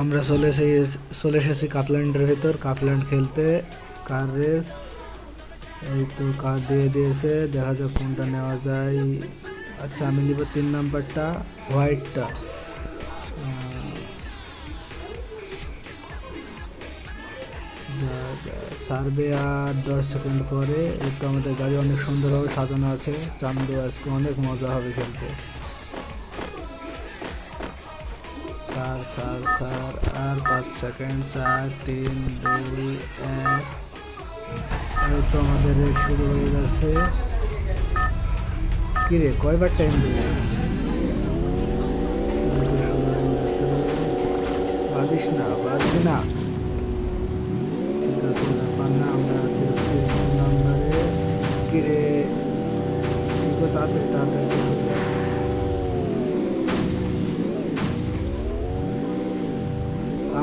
আমরা চলে এসে চলে এসেছি কাপল্যান্ডের ভেতর। কাপল্যান্ড খেলতে। কার রেস এই তো কার দিয়ে দিয়েছে। দেখা যাক কোনটা নেওয়া যায়। আচ্ছা আমি নিব তিন নাম্বারটা, হোয়াইটটা। সার্ভে আর দশ সেকেন্ড পরে। এই তো আমাদের গাড়ি অনেক সুন্দরভাবে সাজানো আছে। চান্দু আজকে অনেক মজা হবে খেলতে। চার চার চার, আর পাঁচ সেকেন্ড, চার, তিন, দুই, এক। তো আমাদের শুরু হয়ে গেছে। কিরে কয়বার টাইম গেছে। বাদিস না বাদবি না।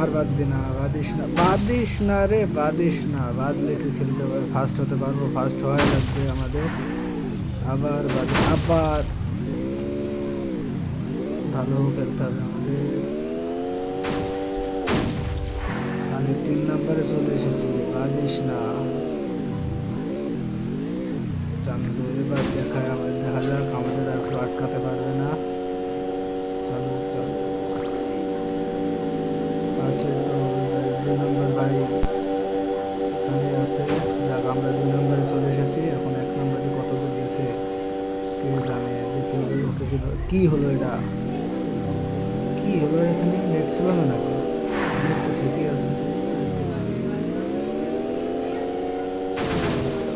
আর বাদবি না, বাদিস না বাদিস না রে, বাদিস না। বাদলে কি খেলতে পারবে ফার্স্ট হতে পারব ফার্স্ট হওয়া লাগবে আমাদের। আবার বাদি আবার। ভালো খেলতে হবে আমাদের। আমি তিন নম্বরে চলে এসেছি, বাদিস না। চান্দু, এবার দেখায় আমাদের, দেখা যাক আমাদের আর আটকাতে পারবে নম্বর ভাই এখানে আছে। যাক আমরা দুই নম্বরে চলে এসেছি, এখন এক নম্বরে কত দূর গেছে, কে জানে, দেখি কি হলো এটা? কি হলো এখানে? নেট ছিল না নাকি? তো ঠিকই আছে।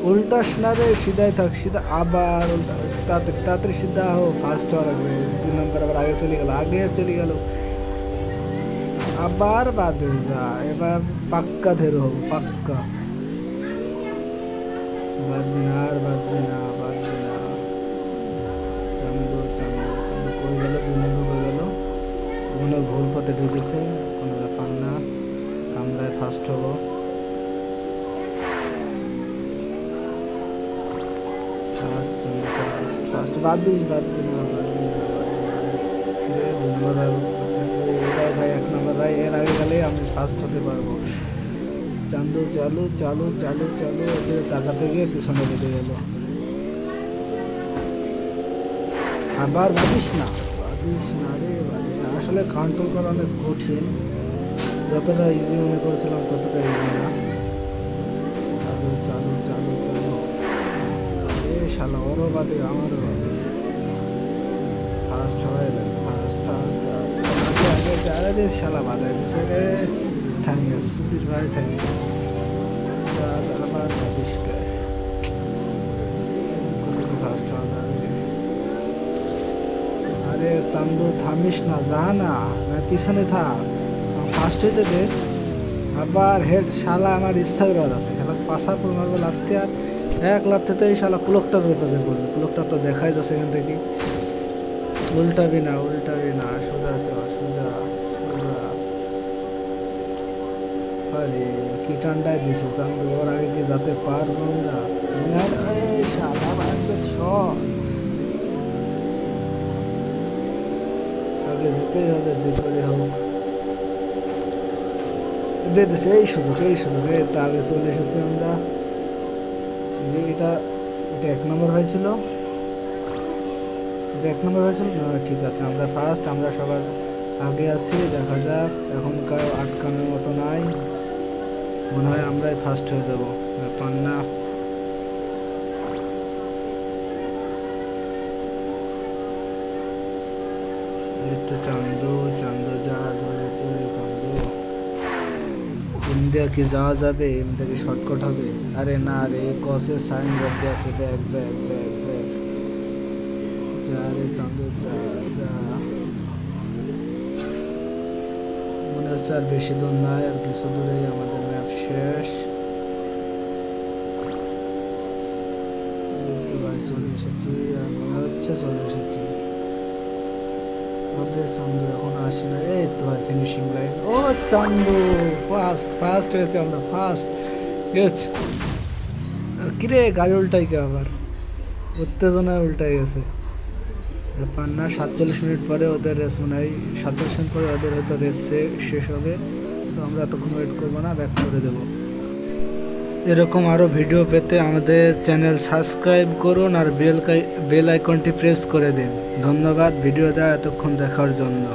উল্টাস না সিধাই থাক, সিধা আবার উল্টা তাড়াতাড়ি সিধা হো ফার্স্ট হওয়া লাগবে। দুই নম্বর আবার আগে চলে গেল, আগে চলে গেল। আবার বাদে যা, এবার পাক্কা ধের হব, পাক্কা। বাদবি না, আর বাদবি না বাদবি না। চান্দু চান্দু চান্দু, কই গেল নম্বর কই গেল? মনে ভুল পথে ঢুকেছে, কোনো ব্যাপার না। আমরা ফার্স্ট হব। ফার্স্ট ফার্স্ট বাদ দিস, বাদ দি না বাদ দি না বাদ দি আমি ফার্স্ট হতে পারব। চান্দু, চালু চালু চালু চালু ওদের টাকাতে গিয়ে পিছনে বেঁধে গেল। আবার বাদিস না, ভাবিস না রে বাদিস না। আসলে কন্ট্রোল করা অনেক কঠিন। যতটা ইজি মনে করেছিলাম, ততটা ইজি না। চালু চালু চালু চালু। এ শালা, ওরও বাদে আমারও বাদে। ফার্স্ট হয়ে আরে শালা বাধা দিছে রে। থামিয়ে গেছে সুধীর ভাই, থামিয়ে গেছে আবার যাবে আরে চান্দু, থামিস না, যা না পিছনে থাক। ফার্স্ট হইতে দে। আবার হেড, শালা আমার ইচ্ছা করে আছে। খেলা পাশার পর মারবে লাথতে আর এক লাথতেই শালা প্লকটার রেপ্রেজেন্ট করবে। প্লকটা তো দেখাই যাচ্ছে এখান থেকে। উল্টাবি না উল্টাবি না, সোজা চ, সোজা। আরে কি ঠান্ডায় দিছে চান্দু ওর আগে কি যাতে পারব না, করে তা আগে চলে এসেছি আমরা। এটা নম্বর হয়েছিল। এক নম্বর হয়েছিল? না ঠিক আছে আমরা ফার্স্ট আমরা সবার আগে আছি দেখা যাক এখন এখনকার আটকানোর মতো নাই। মনে হয় আমরাই ফার্স্ট হয়ে যাব, ব্যাপার না। কি যাওয়া যাবে কি শর্টকাট হবে। আরে না রে আছে, ব্যাগ ব্যাগ যা রে যা যা। মনে হচ্ছে আর বেশি দূর নাই, আর কিছু আমাদের শেষ। চলে এসেছি। হচ্ছে চলে এসেছি। আসি না এই তো ফিনিশিং ও আমরা গাড়ি আবার? উত্তেজনা উল্টাই গেছে। সাতচল্লিশ মিনিট পরে ওদের রেস মানে সাতচল্লিশ মিনিট পরে ওদের হয়তো রেস শেষ হবে। তো আমরা এতক্ষণ ওয়েট করব না ব্যাক করে দেবো। এরকম আরও ভিডিও পেতে আমাদের চ্যানেল সাবস্ক্রাইব করুন আর বেল বেল আইকনটি প্রেস করে দিন। ধন্যবাদ ভিডিও দেওয়া এতক্ষণ দেখার জন্য।